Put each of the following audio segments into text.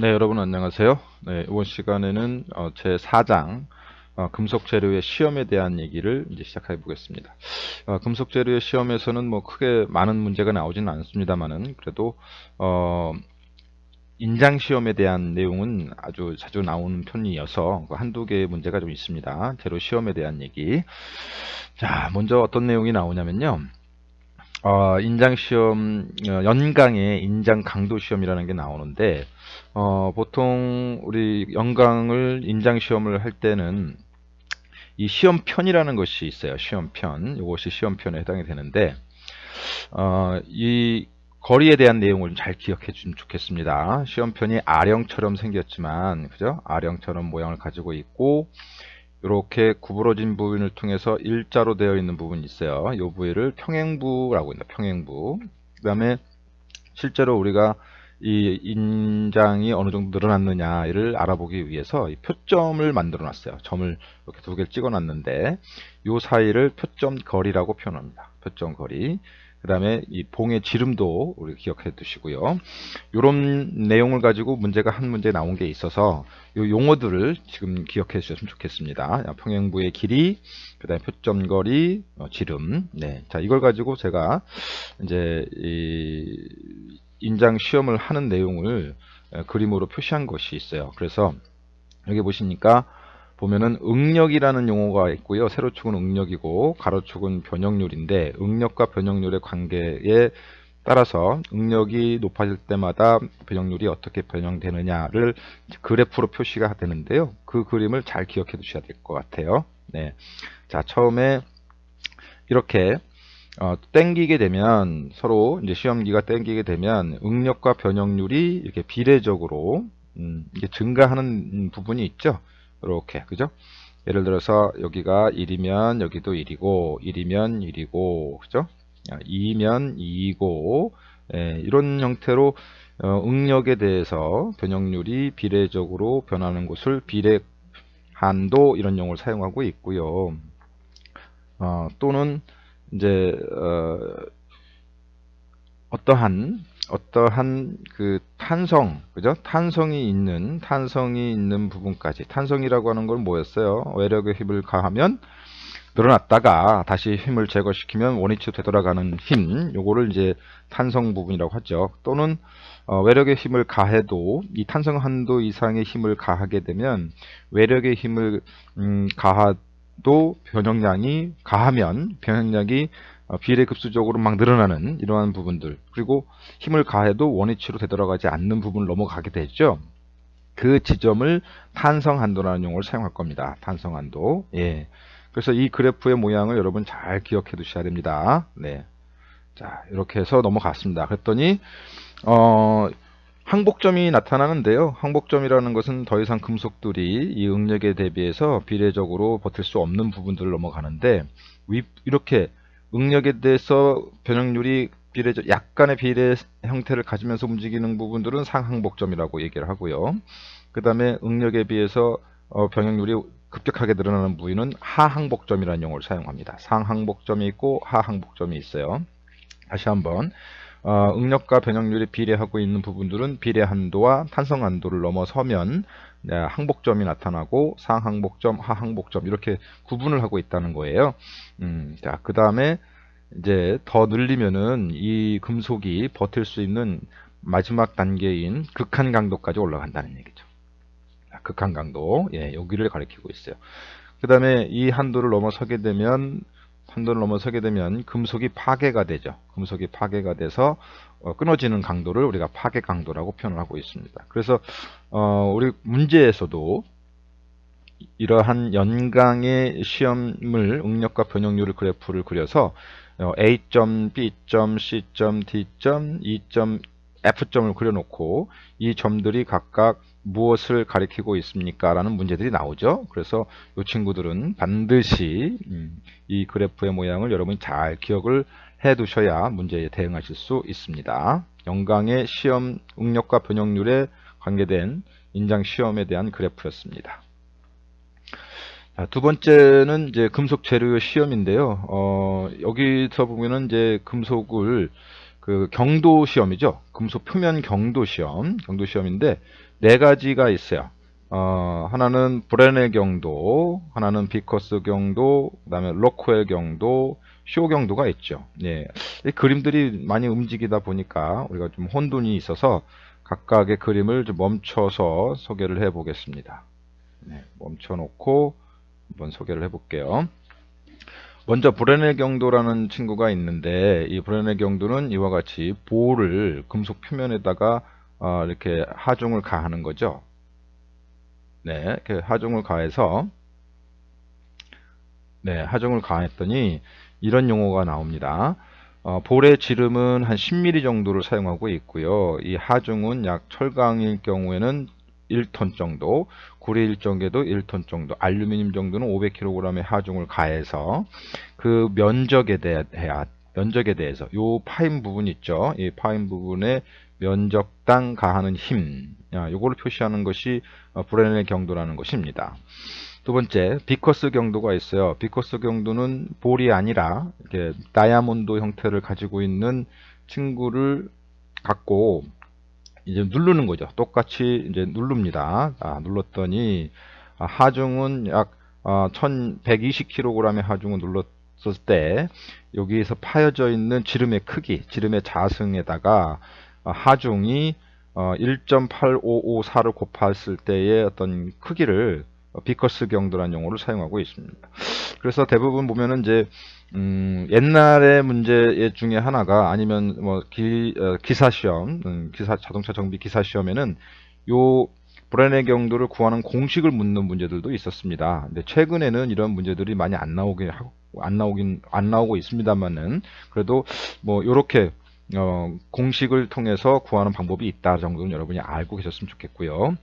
네, 여러분 안녕하세요. 네, 이번 시간에는 어, 제 4장 어, 금속 재료의 시험에 대한 얘기를 이제 시작해 보겠습니다. 어, 금속 재료의 시험에서는 뭐 크게 많은 문제가 나오지는 않습니다만은 그래도 어, 인장 시험에 대한 내용은 아주 자주 나오는 편이어서 그 한두 개의 문제가 좀 있습니다. 재료 시험에 대한 얘기. 자, 먼저 어떤 내용이 나오냐면요. 어, 인장 시험 어, 연강의 인장 강도 시험이라는 게 나오는데 어, 보통 우리 연강을 인장 시험을 할 때는 이 시험편이라는 것이 있어요. 시험편. 이것이 시험편에 해당이 되는데 어, 이 거리에 대한 내용을 잘 기억해 주면 좋겠습니다. 시험편이 아령처럼 생겼지만 그죠? 아령처럼 모양을 가지고 있고 이렇게 구부러진 부분을 통해서 일자로 되어 있는 부분이 있어요. 이 부위를 평행부라고 합니다. 평행부. 그 다음에 실제로 우리가 이 인장이 어느 정도 늘어났느냐를 알아보기 위해서 이 표점을 만들어 놨어요. 점을 이렇게 두 개를 찍어 놨는데 이 사이를 표점 거리라고 표현합니다. 표점 거리. 그 다음에 이 봉의 지름도 우리 기억해 두시고요. 이런 내용을 가지고 문제가 한 문제 나온 게 있어서 이 용어들을 지금 기억해 주셨으면 좋겠습니다. 평행부의 길이, 그 다음에 표점 거리, 어, 지름. 네. 자, 이걸 가지고 제가 이제 이 인장 시험을 하는 내용을 에, 그림으로 표시한 것이 있어요. 그래서 여기 보시니까 보면은 응력이라는 용어가 있고요. 세로축은 응력이고 가로축은 변형률인데 응력과 변형률의 관계에 따라서 응력이 높아질 때마다 변형률이 어떻게 변형되느냐를 그래프로 표시가 되는데요. 그 그림을 잘 기억해 두셔야 될 것 같아요. 네. 자, 처음에 이렇게 어, 땡기게 되면 서로 이제 시험기가 땡기게 되면 응력과 변형률이 이렇게 비례적으로 음, 이게 증가하는 부분이 있죠. 이렇게 그죠? 예를 들어서 여기가 1이면 여기도 1이고 1이면 1이고 그죠? 2면 2이고 예, 이런 형태로 어, 응력에 대해서 변형률이 비례적으로 변하는 것을 비례 한도 이런 용어를 사용하고 있고요. 어, 또는 이제 어, 어떠한 어떠한 그 탄성, 그죠? 탄성이 있는 탄성이 있는 부분까지 탄성이라고 하는 건 뭐였어요? 외력의 힘을 가하면 늘어났다가 다시 힘을 제거시키면 원위치로 되돌아가는 힘, 요거를 이제 탄성 부분이라고 하죠. 또는 어, 외력의 힘을 가해도 이 탄성 한도 이상의 힘을 가하게 되면 외력의 힘을 음, 가하도 변형량이 가하면 변형량이 어, 비례급수적으로 막 늘어나는 이러한 부분들 그리고 힘을 가해도 원위치로 되돌아가지 않는 부분을 넘어가게 되죠. 그 지점을 탄성한도라는 용어를 사용할 겁니다. 탄성한도. 예. 그래서 이 그래프의 모양을 여러분 잘 기억해 두셔야 됩니다. 네. 자, 이렇게 해서 넘어갔습니다. 그랬더니 어 항복점이 나타나는데요. 항복점이라는 것은 더 이상 금속들이 이 응력에 대비해서 비례적으로 버틸 수 없는 부분들을 넘어가는데 이렇게 응력에 대해서 변형률이 비례적 약간의 비례 형태를 가지면서 움직이는 부분들은 상항복점이라고 얘기를 하고요. 그 다음에 응력에 비해서 어, 변형률이 급격하게 늘어나는 부위는 하항복점이라는 용어를 사용합니다. 상항복점이 있고 하항복점이 있어요. 다시 한번 어, 응력과 변형률이 비례하고 있는 부분들은 비례 한도와 탄성 한도를 넘어서면 네, 항복점이 나타나고 상항복점, 하항복점 이렇게 구분을 하고 있다는 거예요. 음, 자, 그 다음에 이제 더 늘리면은 이 금속이 버틸 수 있는 마지막 단계인 극한 강도까지 올라간다는 얘기죠. 극한 강도, 예, 여기를 가리키고 있어요. 그 다음에 이 한도를 넘어서게 되면 한도를 넘어서게 되면 금속이 파괴가 되죠. 금속이 파괴가 돼서 어, 끊어지는 강도를 우리가 파괴 강도라고 표현을 하고 있습니다. 그래서 어, 우리 문제에서도 이러한 연강의 시험을 응력과 변형률을 그래프를 그려서 어, A점, B점, C점, D점, E점, F점을 그려놓고 이 점들이 각각 무엇을 가리키고 있습니까? 라는 문제들이 나오죠. 그래서 이 친구들은 반드시 음, 이 그래프의 모양을 여러분이 잘 기억을 해 두셔야 문제에 대응하실 수 있습니다. 영광의 시험 응력과 변형률에 관계된 인장 시험에 대한 그래프였습니다. 자, 두 번째는 이제 금속 재료 시험인데요. 어, 여기서 보면은 이제 금속을 그 경도 시험이죠. 금속 표면 경도 시험, 경도 시험인데 네 가지가 있어요. 어, 하나는 브레네 경도, 하나는 비커스 경도, 그다음에 로코엘 경도, 쇼 경도가 있죠. 예. 이 그림들이 많이 움직이다 보니까 우리가 좀 혼돈이 있어서 각각의 그림을 좀 멈춰서 소개를 해 보겠습니다. 네, 멈춰 놓고 한번 소개를 해 볼게요. 먼저 브레네 경도라는 친구가 있는데 이 브레네 경도는 이와 같이 볼을 금속 표면에다가 어, 이렇게 하중을 가하는 거죠. 네, 이렇게 하중을 가해서 네, 하중을 가했더니 이런 용어가 나옵니다. 어, 볼의 지름은 한 10mm 정도를 사용하고 있고요. 이 하중은 약 철강일 경우에는 1톤 정도, 구리일 정도도 1톤 정도, 알루미늄 정도는 500kg의 하중을 가해서 그 면적에 대해 면적에 대해서 요 파인 부분 있죠. 이 파인 부분에 면적당 가하는 힘, 요거를 표시하는 것이 어, 브레넬 경도라는 것입니다. 두 번째, 비커스 경도가 있어요. 비커스 경도는 볼이 아니라 다이아몬드 형태를 가지고 있는 친구를 갖고 이제 누르는 거죠. 똑같이 이제 누릅니다. 아, 눌렀더니 아, 하중은 약 아, 1120kg의 하중을 눌렀을 때 여기에서 파여져 있는 지름의 크기, 지름의 자승에다가 아, 하중이 어, 1.8554를 곱했을 때의 어떤 크기를 비커스 경도라는 용어를 사용하고 있습니다. 그래서 대부분 보면은 이제 음, 옛날의 문제 중에 하나가 아니면 뭐 기, 어, 기사 시험, 음, 기사 자동차 정비 기사 시험에는 요 브레네 경도를 구하는 공식을 묻는 문제들도 있었습니다. 근데 최근에는 이런 문제들이 많이 안 나오긴 하고 안 나오긴 안 나오고 있습니다만은 그래도 뭐 요렇게 어, 공식을 통해서 구하는 방법이 있다 정도는 여러분이 알고 계셨으면 좋겠고요.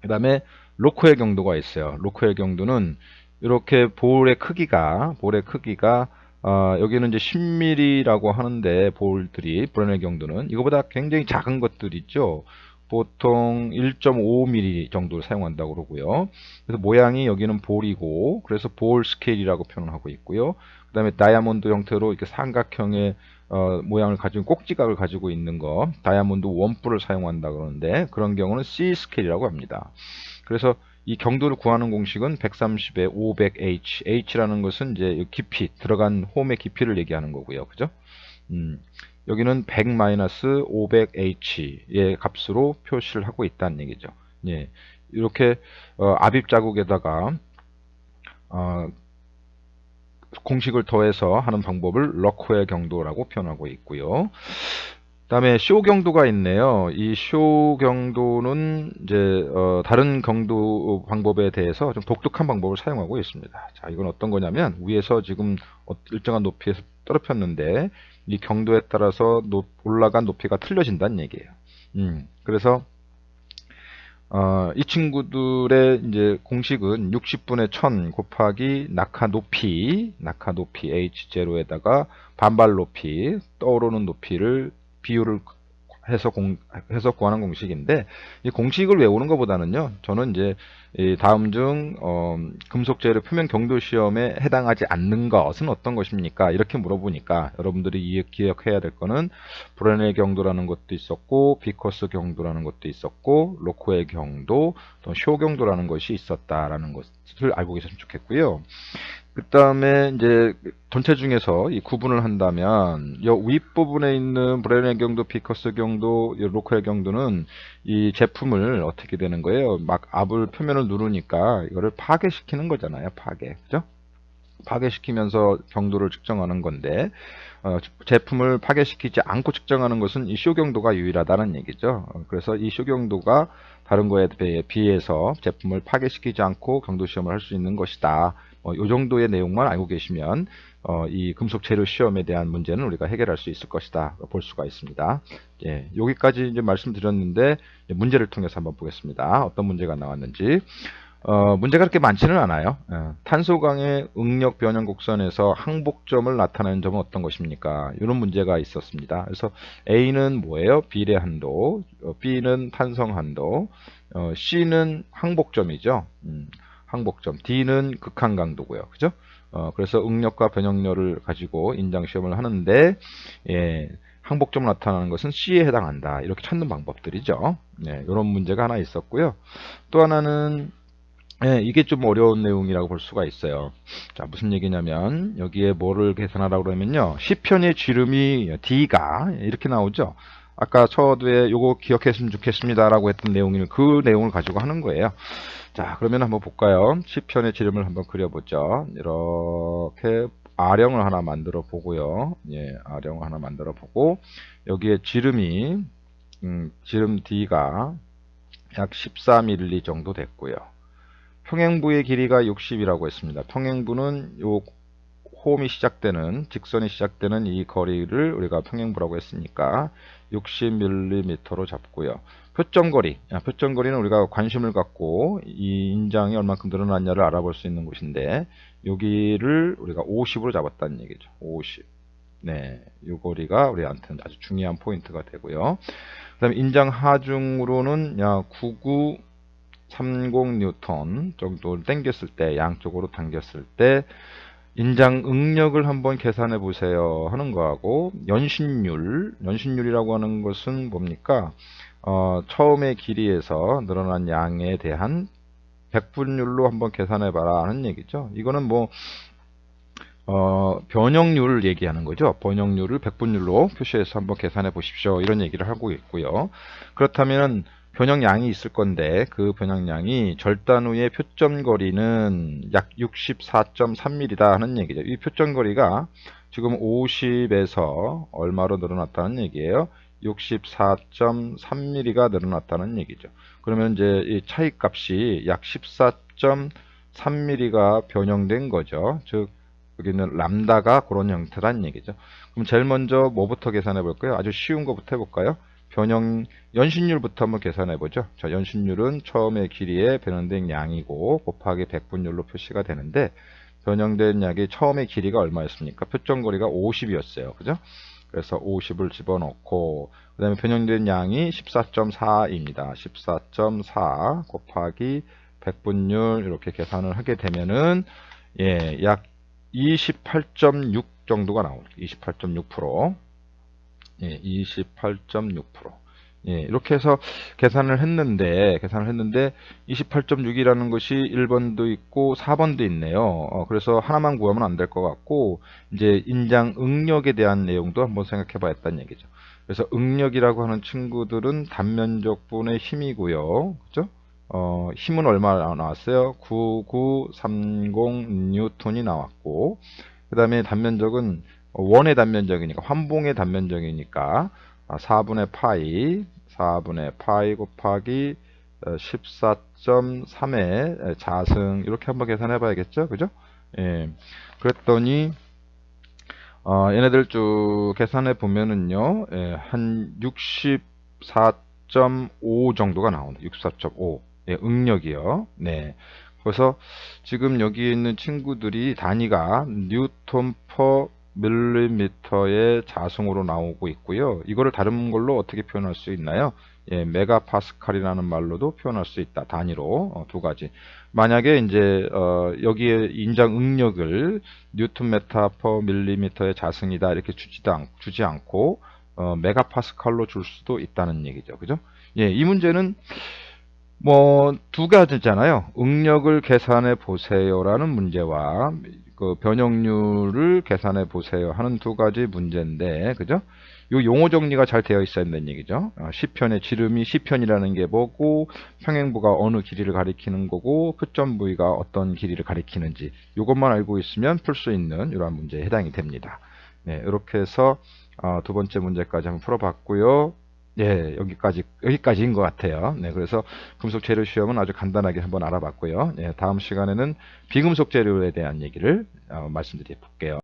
그 다음에 로코의 경도가 있어요. 로코의 경도는 이렇게 볼의 크기가 볼의 크기가 어, 여기는 이제 10mm라고 하는데 볼들이 브레넬 경도는 이거보다 굉장히 작은 것들 있죠. 보통 1.5mm 정도를 사용한다고 그러고요. 그래서 모양이 여기는 볼이고 그래서 볼 스케일이라고 표현하고 있고요. 그 다음에 다이아몬드 형태로 이렇게 삼각형의 어, 모양을 가지고 꼭지각을 가지고 있는 거 다이아몬드 원뿔을 사용한다 그러는데 그런 경우는 C 스케일이라고 합니다. 그래서 이 경도를 구하는 공식은 130에 500H. H라는 것은 이제 깊이, 들어간 홈의 깊이를 얘기하는 거고요. 그죠? 음, 여기는 100-500H의 값으로 표시를 하고 있다는 얘기죠. 예. 이렇게, 어, 압입 자국에다가, 어, 공식을 더해서 하는 방법을 러코의 경도라고 표현하고 있고요. 다음에 쇼 경도가 있네요. 이 쇼 경도는 이제 어 다른 경도 방법에 대해서 좀 독특한 방법을 사용하고 있습니다. 자, 이건 어떤 거냐면 위에서 지금 어, 일정한 높이에서 떨어졌는데 이 경도에 따라서 높, 올라간 높이가 틀려진다는 얘기예요. 음, 그래서 어, 이 친구들의 이제 공식은 60분의 1000 곱하기 낙하 높이, 낙하 높이 h0에다가 반발 높이, 떠오르는 높이를 비율을 해서 공, 해서 구하는 공식인데 이 공식을 외우는 것보다는요 저는 이제 다음 중 어, 금속 재료 표면 경도 시험에 해당하지 않는 것은 어떤 것입니까? 이렇게 물어보니까 여러분들이 기억해야 될 거는 브레네 경도라는 것도 있었고 비커스 경도라는 것도 있었고 로코의 경도 또쇼 경도라는 것이 있었다라는 것을 알고 계셨으면 좋겠고요 그 다음에 이제 전체 중에서 이 구분을 한다면 이 윗부분에 있는 브레네 경도, 피커스 경도, 로컬 경도는 이 제품을 어떻게 되는 거예요? 막 압을 표면을 누르니까 이거를 파괴시키는 거잖아요. 파괴. 그죠? 파괴시키면서 경도를 측정하는 건데 어, 제품을 파괴시키지 않고 측정하는 것은 이 쇼경도가 유일하다는 얘기죠. 어, 그래서 이 쇼경도가 다른 거에 비해서 제품을 파괴시키지 않고 경도 시험을 할 수 있는 것이다. 어, 이 정도의 내용만 알고 계시면 어, 이 금속 재료 시험에 대한 문제는 우리가 해결할 수 있을 것이다 볼 수가 있습니다. 예, 여기까지 이제 말씀드렸는데 문제를 통해서 한번 보겠습니다. 어떤 문제가 나왔는지. 어, 문제가 그렇게 많지는 않아요. 예, 탄소강의 응력 변형 곡선에서 항복점을 나타내는 점은 어떤 것입니까? 이런 문제가 있었습니다. 그래서 A는 뭐예요? 비례 한도, 어, B는 탄성 한도, 어, C는 항복점이죠. 음, 항복점. D는 극한 강도고요. 그죠? 어, 그래서 응력과 변형력을 가지고 인장 시험을 하는데 예, 항복점으로 나타나는 것은 C에 해당한다. 이렇게 찾는 방법들이죠. 네, 이런 문제가 하나 있었고요. 또 하나는 네, 이게 좀 어려운 내용이라고 볼 수가 있어요. 자, 무슨 얘기냐면 여기에 뭐를 계산하라고 그러면요. C편의 지름이 D가 이렇게 나오죠. 아까 처두에 요거 기억했으면 좋겠습니다 라고 했던 내용을 그 내용을 가지고 하는 거예요. 자, 그러면 한번 볼까요? C편의 지름을 한번 그려보죠. 이렇게 아령을 하나 만들어 보고요. 예, 아령을 하나 만들어 보고 여기에 지름이 음, 지름 D가 약 14mm 정도 됐고요. 평행부의 길이가 60이라고 했습니다. 평행부는 요 홈이 시작되는 직선이 시작되는 이 거리를 우리가 평행부라고 했으니까 60mm로 잡고요. 표점거리, 아, 표점거리는 우리가 관심을 갖고 이 인장이 얼만큼 늘어났냐를 알아볼 수 있는 곳인데 여기를 우리가 50으로 잡았다는 얘기죠. 50. 네, 이 거리가 우리한테는 아주 중요한 포인트가 되고요. 그 다음에 인장 하중으로는 약 99, 30 뉴턴 정도를 당겼을 때 양쪽으로 당겼을 때 인장 응력을 한번 계산해 보세요 하는 거하고 연신율 연신율이라고 하는 것은 뭡니까 어, 처음의 길이에서 늘어난 양에 대한 백분율로 한번 계산해 봐라 하는 얘기죠 이거는 뭐 어, 변형률을 얘기하는 거죠. 변형률을 백분율로 표시해서 한번 계산해 보십시오. 이런 얘기를 하고 있고요. 그렇다면 변형량이 있을 건데 그 변형량이 절단 후의 표점거리는 약 64.3mm다 하는 얘기죠. 이 표점거리가 지금 50에서 얼마로 늘어났다는 얘기예요. 64.3mm가 늘어났다는 얘기죠. 그러면 이제 이 차이 값이 약 14.3mm가 변형된 거죠. 즉 여기는 람다가 그런 형태란 얘기죠. 그럼 제일 먼저 뭐부터 계산해 볼까요? 아주 쉬운 거부터 해볼까요? 변형 연신율부터 한번 계산해 보죠. 자, 연신율은 처음의 길이에 변형된 양이고 곱하기 백분율로 표시가 되는데 변형된 약이 처음의 길이가 얼마였습니까? 표점거리가 50이었어요. 그죠? 그래서 50을 집어넣고 그 다음에 변형된 양이 14.4입니다. 14.4 곱하기 백분율 이렇게 계산을 하게 되면은 예, 약 28.6 정도가 나옵니다. 28.6% 예, 28.6%. 예, 이렇게 해서 계산을 했는데, 계산을 했는데, 28.6이라는 것이 1번도 있고 4번도 있네요. 어, 그래서 하나만 구하면 안 될 것 같고, 이제 인장 응력에 대한 내용도 한번 생각해 봐야겠다는 얘기죠. 그래서 응력이라고 하는 친구들은 단면적분의 힘이고요. 그죠? 어, 힘은 얼마 나왔어요? 9930 뉴턴이 나왔고, 그 다음에 단면적은 원의 단면적이니까 환봉의 단면적이니까 4분의 파이 4분의 파이 곱하기 14.3의 자승 이렇게 한번 계산해 봐야겠죠? 그죠? 예. 그랬더니 어, 얘네들 쭉 계산해 보면은요 예, 한 64.5 정도가 나옵니다 64.5 예, 응력이요. 네. 그래서 지금 여기 있는 친구들이 단위가 뉴턴 퍼 밀리미터의 자승으로 나오고 있고요. 이거를 다른 걸로 어떻게 표현할 수 있나요? 예, 메가파스칼이라는 말로도 표현할 수 있다. 단위로 어, 두 가지. 만약에 이제 어, 여기에 인장 응력을 뉴턴 메타 퍼 밀리미터의 자승이다 이렇게 주지도 않, 주지 않고 어, 메가파스칼로 줄 수도 있다는 얘기죠. 그죠? 예, 이 문제는 뭐 두 가지잖아요. 응력을 계산해 보세요라는 문제와 그 변형률을 계산해 보세요 하는 두 가지 문제인데 그죠? 요 용어 정리가 잘 되어 있어야 된다는 얘기죠. 어, 시편의 지름이 시편이라는 게 뭐고 평행부가 어느 길이를 가리키는 거고 표점 부위가 어떤 길이를 가리키는지 이것만 알고 있으면 풀 수 있는 이러한 문제에 해당이 됩니다. 네, 이렇게 해서 어, 두 번째 문제까지 한번 풀어봤고요. 예, 여기까지, 여기까지인 것 같아요. 네, 그래서 금속 재료 시험은 아주 간단하게 한번 알아봤고요. 예, 다음 시간에는 비금속 재료에 대한 얘기를 어, 말씀드려 볼게요.